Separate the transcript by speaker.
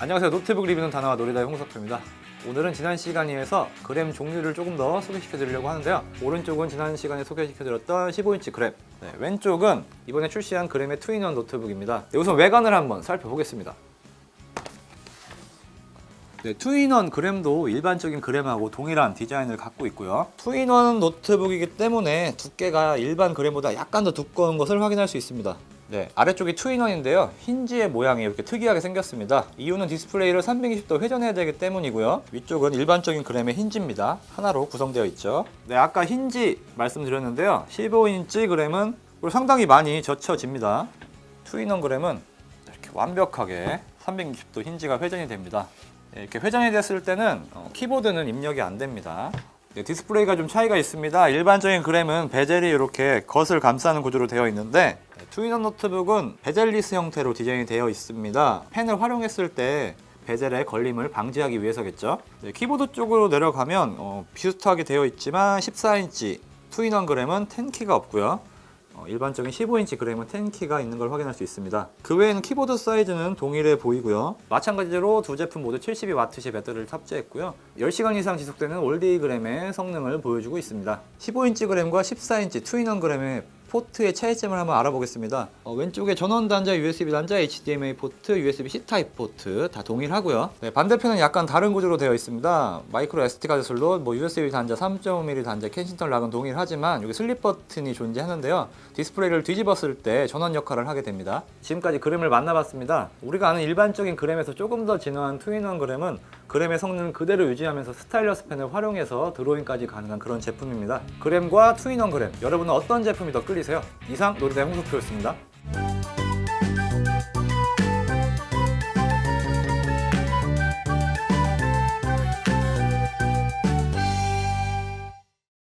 Speaker 1: 안녕하세요. 노트북 리뷰는 다나와 놀이다의 홍석표입니다. 오늘은 지난 시간에 이어서 그램 종류를 조금 더 소개시켜 드리려고 하는데요. 오른쪽은 지난 시간에 소개시켜 드렸던 15인치 그램, 네, 왼쪽은 이번에 출시한 그램의 투인원 노트북입니다. 네, 우선 외관을 한번 살펴보겠습니다. 네, 투인원 그램도 일반적인 그램하고 동일한 디자인을 갖고 있고요. 투인원 노트북이기 때문에 두께가 일반 그램보다 약간 더 두꺼운 것을 확인할 수 있습니다. 네, 아래쪽이 투인원인데요. 힌지의 모양이 이렇게 특이하게 생겼습니다. 이유는 디스플레이를 320도 회전해야 되기 때문이고요. 위쪽은 일반적인 그램의 힌지입니다. 하나로 구성되어 있죠. 네, 아까 힌지 말씀드렸는데요. 15인치 그램은 상당히 많이 젖혀집니다. 투인원 그램은 이렇게 완벽하게 360도 힌지가 회전이 됩니다. 네, 이렇게 회전이 됐을 때는 어, 키보드는 입력이 안 됩니다. 네, 디스플레이가 좀 차이가 있습니다. 일반적인 그램은 베젤이 이렇게 겉을 감싸는 구조로 되어 있는데 네, 투인원 노트북은 베젤리스 형태로 디자인이 되어 있습니다. 펜을 활용했을 때 베젤의 걸림을 방지하기 위해서겠죠. 네, 키보드 쪽으로 내려가면 어, 비슷하게 되어 있지만 14인치 투인원 그램은 10키가 없고요. 어, 일반적인 15인치 그램은 10키가 있는 걸 확인할 수 있습니다. 그 외에는 키보드 사이즈는 동일해 보이고요. 마찬가지로 두 제품 모두 72W의 배터리를 탑재했고요. 10시간 이상 지속되는 올데이 그램의 성능을 보여주고 있습니다. 15인치 그램과 14인치 투인원 그램의 포트의 차이점을 한번 알아보겠습니다. 어, 왼쪽에 전원 단자, USB 단자, HDMI 포트, USB-C 타입 포트 다 동일하고요. 네, 반대편은 약간 다른 구조로 되어 있습니다. 마이크로 SD 카드 슬롯, 뭐 USB 단자, 3.5mm 단자, 캔싱턴 락은 동일하지만 여기 슬립 버튼이 존재하는데요. 디스플레이를 뒤집었을 때 전원 역할을 하게 됩니다. 지금까지 그램을 만나봤습니다. 우리가 아는 일반적인 그램에서 조금 더 진화한 투인원 그램은 그램의 성능을 그대로 유지하면서 스타일러스 펜을 활용해서 드로잉까지 가능한 그런 제품입니다. 그램과 투인원 그램, 여러분은 어떤 제품이 더 끌리세요? 이상 놀이대 홍석표였습니다.